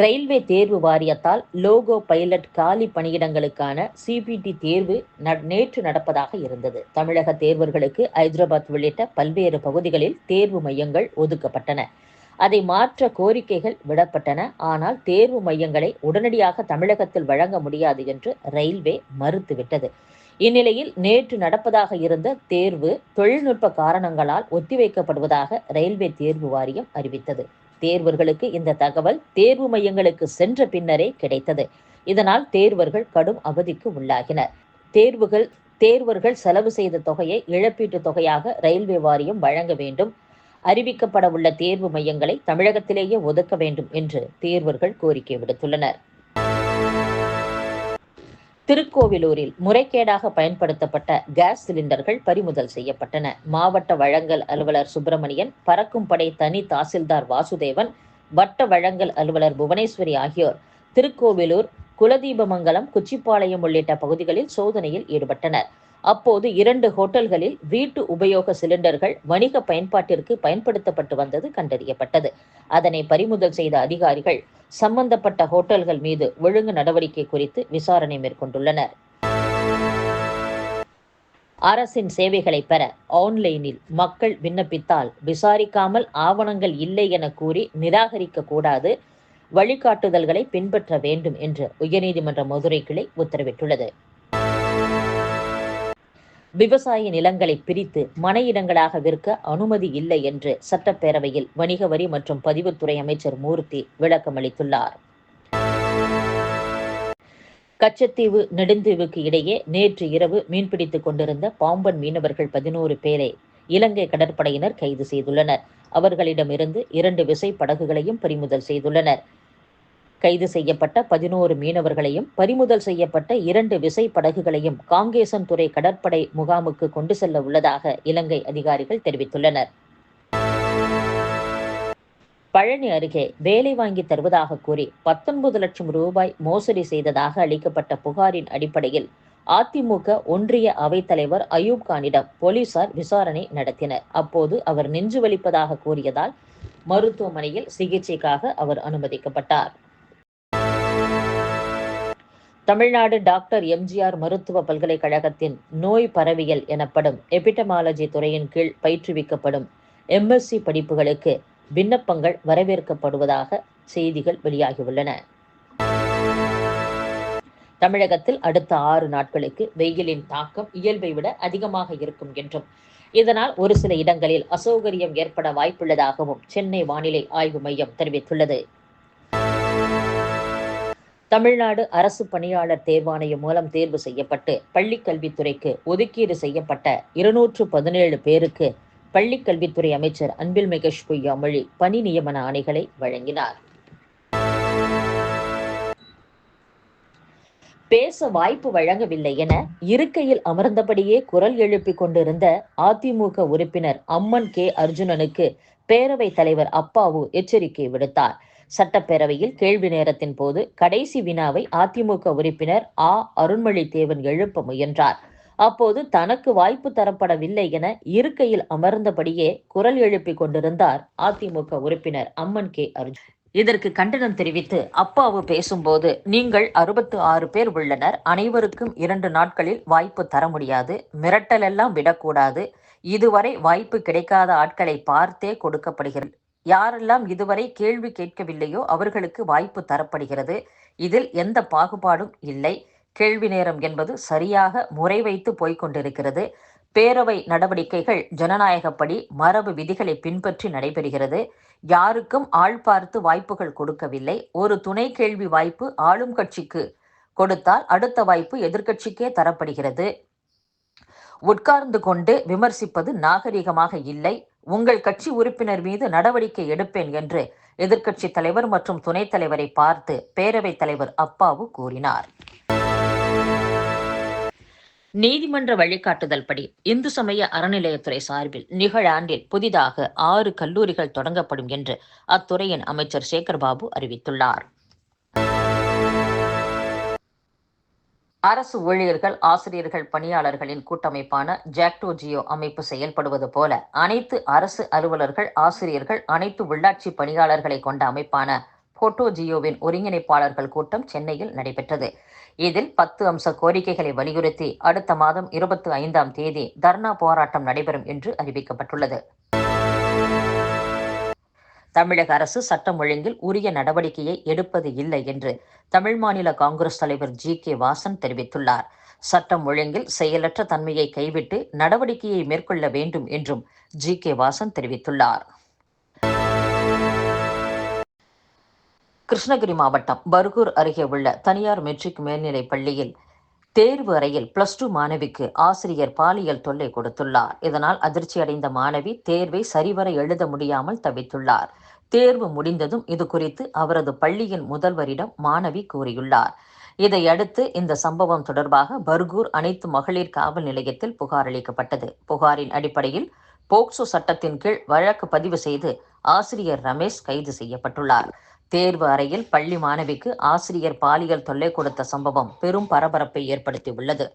Railway தேர்வு வாரியத்தால் loco pilot காலி பணியிடங்களுக்கான சிபிடி தேர்வு நேற்று நடப்பதாக இருந்தது. தமிழக தேர்வர்களுக்கு ஐதராபாத் உள்ளிட்ட பல்வேறு பகுதிகளில் தேர்வு மையங்கள் ஒதுக்கப்பட்டன. அதை மாற்ற கோரிக்கைகள் விடப்பட்டன. ஆனால் தேர்வு மையங்களை உடனடியாக தமிழகத்தில் வழங்க முடியாது என்று ரயில்வே மறுத்துவிட்டது. இந்நிலையில் நேற்று நடப்பதாக இருந்த தேர்வு தொழில்நுட்ப காரணங்களால் ஒத்திவைக்கப்படுவதாக ரயில்வே தேர்வு வாரியம் அறிவித்தது. தேர்வர்களுக்கு இந்த தகவல் தேர்வு மையங்களுக்கு சென்ற பின்னரே கிடைத்தது. இதனால் தேர்வர்கள் கடும் அவதிக்கு உள்ளாகினர். தேர்வுகள் தேர்வர்கள் செலவு செய்த தொகையை இழப்பீட்டுத் தொகையாக ரயில்வே வாரியம் வழங்க வேண்டும். அறிவிக்கப்பட உள்ள தேர்வு மையங்களை தமிழகத்திலேயே ஒதுக்க வேண்டும் என்று தேர்வர்கள் கோரிக்கை விடுத்துள்ளனர். திருக்கோவிலூரில் முறைகேடாக பயன்படுத்தப்பட்ட கேஸ் சிலிண்டர்கள் பறிமுதல் செய்யப்பட்டன. மாவட்ட வழங்கல் அலுவலர் சுப்பிரமணியன் பறக்கும் படை தனி தாசில்தார் வாசுதேவன் வட்ட வழங்கல் அலுவலர் புவனேஸ்வரி ஆகியோர் திருக்கோவிலூர் குலதீபமங்கலம் குச்சிப்பாளையம் உள்ளிட்ட பகுதிகளில் சோதனையில் ஈடுபட்டனர். அப்போது இரண்டு ஹோட்டல்களில் வீட்டு உபயோக சிலிண்டர்கள் வணிக பயன்பாட்டிற்கு பயன்படுத்தப்பட்டு வந்தது கண்டறியப்பட்டது. அதனை பறிமுதல் செய்த அதிகாரிகள் சம்பந்தப்பட்ட ஹோட்டல்கள் மீது ஒழுங்கு நடவடிக்கை குறித்து விசாரணை மேற்கொண்டுள்ளனர். அரசின் சேவைகளை பெற ஆன்லைனில் மக்கள் விண்ணப்பித்தால் விசாரிக்காமல் ஆவணங்கள் இல்லை என கூறி நிராகரிக்க கூடாது வழிகாட்டுதல்களை பின்பற்ற வேண்டும் என்று உயர்நீதிமன்ற மதுரை கிளை உத்தரவிட்டுள்ளது. விவசாய நிலங்களை பிரித்து மனையிடங்களாக விற்க அனுமதி இல்லை என்று சட்டப்பேரவையில் வணிக வரி மற்றும் பதிவுத்துறை அமைச்சர் மூர்த்தி விளக்கமளித்துள்ளார் கச்சத்தீவு நெடுந்தீவுக்கு இடையே நேற்று இரவு மீன்பிடித்துக் கொண்டிருந்த பாம்பன் மீனவர்கள் பதினோரு பேரை இலங்கை கடற்படையினர் கைது செய்துள்ளனர். அவர்களிடமிருந்து இரண்டு விசை படகுகளையும் பறிமுதல் செய்துள்ளனர். கைது செய்யப்பட்ட பதினோரு மீனவர்களையும் பறிமுதல் செய்யப்பட்ட இரண்டு விசை படகுகளையும் காங்கேசன் துறை கடற்படை முகாமுக்கு கொண்டு செல்ல உள்ளதாக இலங்கை அதிகாரிகள் தெரிவித்துள்ளனர். பழனி அருகே வேலை வாங்கி தருவதாக கூறி பத்தொன்பது லட்சம் ரூபாய் மோசடி செய்ததாக அளிக்கப்பட்ட புகாரின் அடிப்படையில் அதிமுக ஒன்றிய அவைத்தலைவர் அயூப் கானிடம் போலீசார் விசாரணை நடத்தினர். அப்போது அவர் நெஞ்சு வலிப்பதாக கூறியதால் மருத்துவமனையில் சிகிச்சைக்காக அவர் அனுமதிக்கப்பட்டார். தமிழ்நாடு டாக்டர் எம்ஜிஆர் மருத்துவ பல்கலைக்கழகத்தின் நோய் பரவியல் எனப்படும் எபிடமாலஜி துறையின் கீழ் பயிற்றுவிக்கப்படும் எம்எஸ்சி படிப்புகளுக்கு விண்ணப்பங்கள் வரவேற்கப்படுவதாக செய்திகள் வெளியாகியுள்ளன. தமிழகத்தில் அடுத்த ஆறு நாட்களுக்கு வெயிலின் தாக்கம் இயல்பை விட அதிகமாக இருக்கும் என்றும் இதனால் ஒரு சில இடங்களில் அசௌகரியம் ஏற்பட வாய்ப்புள்ளதாகவும் சென்னை வானிலை ஆய்வு மையம் தெரிவித்துள்ளது. தமிழ்நாடு அரசு பணியாளர் தேர்வாணையம் மூலம் தேர்வு செய்யப்பட்டு பள்ளிக்கல்வித்துறைக்கு ஒதுக்கீடு செய்யப்பட்ட இருநூற்று பதினேழு பேருக்கு பள்ளிக்கல்வித்துறை அமைச்சர் அன்பில் மெகஷ் பொய்யாமொழி பணி நியமன ஆணைகளை வழங்கினார். பேச வாய்ப்பு வழங்கவில்லை என இருக்கையில் அமர்ந்தபடியே குரல் எழுப்பிக் கொண்டிருந்த அதிமுக உறுப்பினர் அம்மன் கே அர்ஜுனனுக்கு பேரவைத் தலைவர் அப்பாவு எச்சரிக்கை விடுத்தார். சட்டப்பேரவையில் கேள்வி நேரத்தின் போது கடைசி வினாவை அதிமுக உறுப்பினர் ஆ. அருண்மொழி தேவன் எழுப்ப முயன்றார். அப்போது தனக்கு வாய்ப்பு தரப்படவில்லை என இருக்கையில் அமர்ந்தபடியே குரல் எழுப்பிக் கொண்டிருந்தார் அதிமுக உறுப்பினர் அம்மன் கே. அர்ஜுன் இதற்கு கண்டனம் தெரிவித்து அப்பாவு பேசும்போது நீங்கள் அறுபத்து ஆறு பேர் உள்ளனர். அனைவருக்கும் இரண்டு நாட்களில் வாய்ப்பு தர முடியாது. மிரட்டல் எல்லாம் விடக்கூடாது. இதுவரை வாய்ப்பு கிடைக்காத ஆட்களை பார்த்தே கொடுக்கப்படுகிறது. யாரெல்லாம் இதுவரை கேள்வி கேட்கவில்லையோ அவர்களுக்கு வாய்ப்பு தரப்படுகிறது. இதில் எந்த பாகுபாடும் இல்லை. கேள்வி நேரம் என்பது சரியாக முறை வைத்து போய்கொண்டிருக்கிறது பேரவை நடவடிக்கைகள் ஜனநாயகப்படி மரபு விதிகளை பின்பற்றி நடைபெறுகிறது. யாருக்கும் ஆள் பார்த்து வாய்ப்புகள் கொடுக்கவில்லை. ஒரு துணை கேள்வி வாய்ப்பு ஆளும் கட்சிக்கு கொடுத்தால் அடுத்த வாய்ப்பு எதிர்க்கட்சிக்கே தரப்படுகிறது. உட்கார்ந்து கொண்டு விமர்சிப்பது நாகரிகமாக இல்லை. உங்கள் கட்சி உறுப்பினர் மீது நடவடிக்கை எடுப்பேன் என்று எதிர்க்கட்சி தலைவர் மற்றும் துணைத் தலைவரை பார்த்து பேரவைத் தலைவர் அப்பாவு கூறினார். நீதிமன்ற வழிகாட்டுதல் படி இந்து சமய அறநிலையத்துறை சார்பில் நிகழாண்டில் புதிதாக ஆறு கல்லூரிகள் தொடங்கப்படும் என்று அத்துறையின் அமைச்சர் சேகர்பாபு அறிவித்துள்ளார். அரசு ஊழியர்கள் ஆசிரியர்கள் பணியாளர்களின் கூட்டமைப்பான ஜாக்டோ ஜியோ அமைப்பு செயல்படுவது போல அனைத்து அரசு அலுவலர்கள் ஆசிரியர்கள் அனைத்து உள்ளாட்சி பணியாளர்களை கொண்ட அமைப்பான போட்டோ ஜியோவின் ஒருங்கிணைப்பாளர்கள் கூட்டம் சென்னையில் நடைபெற்றது. இதில் பத்து அம்ச கோரிக்கைகளை வலியுறுத்தி அடுத்த மாதம் இருபத்தி ஐந்தாம் தேதி தர்ணா போராட்டம் நடைபெறும் என்று அறிவிக்கப்பட்டுள்ளது. தமிழக அரசு சட்டம் ஒழுங்கில் உரிய நடவடிக்கையை எடுப்பது இல்லை என்று தமிழ் மாநில காங்கிரஸ் தலைவர் ஜி கே வாசன் தெரிவித்துள்ளார். சட்டம் ஒழுங்கில் செயலற்ற தன்மையை கைவிட்டு நடவடிக்கையை மேற்கொள்ள வேண்டும் என்றும் ஜி கே வாசன் தெரிவித்துள்ளார். கிருஷ்ணகிரி மாவட்டம் பர்கூர் அருகே உள்ள தனியார் மெட்ரிக் மேல்நிலைப் பள்ளியில் தேர்வு அறையில் பிளஸ் டூ மாணவிக்கு ஆசிரியர் பாலியல் தொல்லை கொடுத்துள்ளார். இதனால் அதிர்ச்சியடைந்த மாணவி தேர்வை சரிவர எழுத முடியாமல் தவித்துள்ளார். தேர்வு முடிந்ததும் இது குறித்து அவரது பள்ளியின் முதல்வரிடம் மாணவி கூறியுள்ளார். இதையடுத்து இந்த சம்பவம் தொடர்பாக பர்கூர் அனைத்து மகளிர் காவல் நிலையத்தில் புகார் அளிக்கப்பட்டது. புகாரின் அடிப்படையில் போக்சோ சட்டத்தின் கீழ் வழக்கு பதிவு செய்து ஆசிரியர் ரமேஷ் கைது செய்யப்பட்டுள்ளார். தேர்வு அறையில் பள்ளி மாணவிக்கு ஆசிரியர் பாலியல் தொல்லை கொடுத்த சம்பவம் பெரும் பரபரப்பை ஏற்படுத்தியுள்ளது.